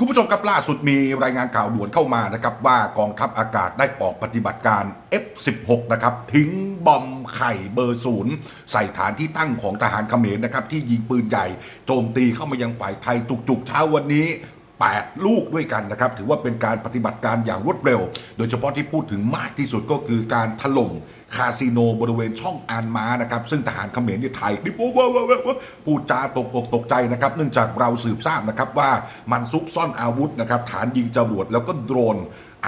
คุณผู้ชมครับล่าสุดมีรายงานข่าวด่วนเข้ามานะครับว่ากองทัพอากาศได้ออกปฏิบัติการ F16 นะครับทิ้งบอมไข่เบอร์ศูนย์ใส่ฐานที่ตั้งของทหารเขมรนะครับที่ยิงปืนใหญ่โจมตีเข้ามายังฝ่ายไทยจุกๆเช้าวันนี้ 8 ลูกด้วยกันนะครับ ถือว่าเป็นการปฏิบัติการอย่างรวดเร็ว โดยเฉพาะที่พูดถึงมากที่สุดก็คือการถล่มคาสิโนบริเวณช่องอานม้านะครับ ซึ่งทหารเขมรเนี่ไทยนี่ปุ๊บว้าวว้าวว้าวพูดจาตกอกตกใจนะครับ เนื่องจากเราสืบทราบนะครับว่ามันซุกซ่อนอาวุธนะครับฐานยิงจรวดแล้วก็โดรน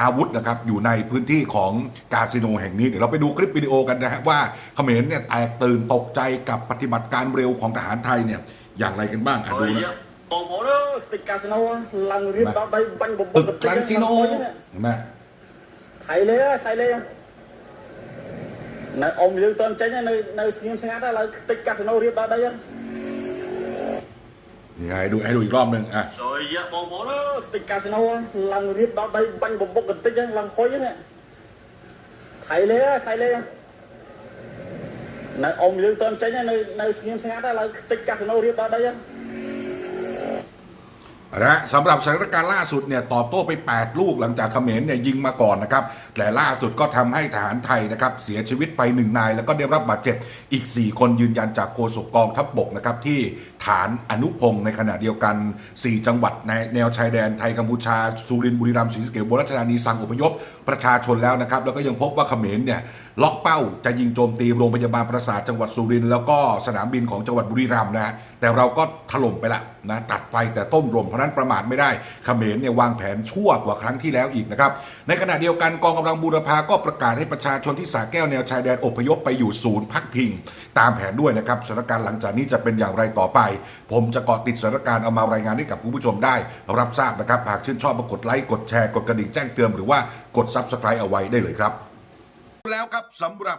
อาวุธนะครับอยู่ในพื้นที่ของคาสิโนแห่งนี้ เดี๋ยวเราไปดูคลิปวิดีโอกันนะฮะว่าเขมรเนี่ยแตกตื่นตกใจกับปฏิบัติการเร็วของทหารไทยเนี่ยอย่างไรกันบ้างอะดูนะ បងប្អូនអើយតិចកាស៊ីណូឡើងរៀបដល់ដៃបាញ់បំ ตึ បុក กคลางซิโนเห็นไหม ថៃលេថៃលេនៅអ៊ំយើងតន់ចេញនៅនៅស្ងៀមស្ងាត់ហើយឡើងតិចកាស៊ីណូរៀបដល់ដៃហ្នឹង นี่ให้ดูให้ดูอีกรอบหนึ่งอ่ะ ហើយយ៉ាបងប្អូនអើយតិចកាស៊ីណូឡើងរៀបដល់ដៃបាញ់បំបុកបន្តិចហ្នឹងឡើងហុយហ្នឹងថៃលេថៃលេនៅអ៊ំយើងតន់ចេញនៅនៅស្ងៀមស្ងាត់ហើយឡើងតិចកាស៊ីណូរៀបដល់ដៃហ្នឹង นะ ฮะสำหรับสถานการณ์ล่าสุดเนี่ยตอบโต้ไป 8 ลูกหลังจากเขมรเนี่ยยิงมาก่อนนะครับ แต่ล่าสุดก็ทำให้ทหารไทยนะครับเสียชีวิตไป 1 นาย แล้วก็ได้รับบาดเจ็บอีก 4 คนยืนยันจากโฆษกกองทัพบกนะครับที่ฐานอนุพงศ์ในขณะเดียวกัน 4 จังหวัดในแนวชายแดนไทยกัมพูชาสุรินทร์บุรีรัมย์ศรีสะเกษอุบราชธานีสั่งอพยพประชาชนแล้วนะครับ แล้วก็ยังพบว่าเขมรเนี่ยล็อกเป้าจะยิงโจมตีโรงพยาบาลประสาทจังหวัดสุรินทร์แล้วก็สนามบินของจังหวัดบุรีรัมย์นะฮะแต่เราก็ถล่มไปละนะตัดไฟแต่ต้นรมเพราะนั้นประมาทไม่ได้เขมรเนี่ยวางแผนชั่วกว่าครั้งที่แล้วอีกนะครับในขณะเดียวกันกองกำลังบูรพาก็ประกาศให้ประชาชนที่สาแก้วแนวชายแดนอพยพไปอยู่ศูนย์พักพิง ตามแผนด้วยนะครับสถานการณ์หลังจากนี้จะเป็นอย่างไรต่อไป ผมจะเกาะติดสถานการณ์เอามารายงานให้กับคุณผู้ชมได้ รับทราบนะครับหากชื่นชอบกดไลค์กดแชร์กดกระดิ่งแจ้งเตือนหรือว่ากด Subscribe เอาไว้ได้เลยครับ แล้วครับสำหรับ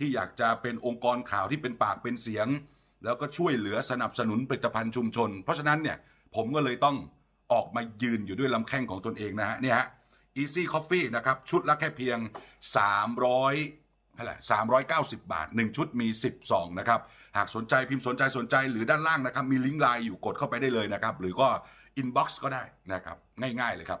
ที่อยากจะเป็นองค์กรข่าวที่เป็นปากเป็นเสียง แล้วก็ช่วยเหลือสนับสนุนผลิตภัณฑ์ชุมชน เพราะฉะนั้นเนี่ยผมก็เลยต้องออกมายืนอยู่ด้วยลำแข้งของตนเองนะฮะเนี่ยฮะ Easy Coffee นะครับ ชุดละแค่เพียง 300นั่นแหละ390 บาท 1 ชุดมี10ซองนะครับ หากสนใจพิมพ์สนใจสนใจหรือด้านล่างนะครับ มีลิงก์ไลน์อยู่กดเข้าไปได้เลยนะครับ หรือก็อินบ็อกซ์ก็ได้นะครับ ง่ายๆเลยครับ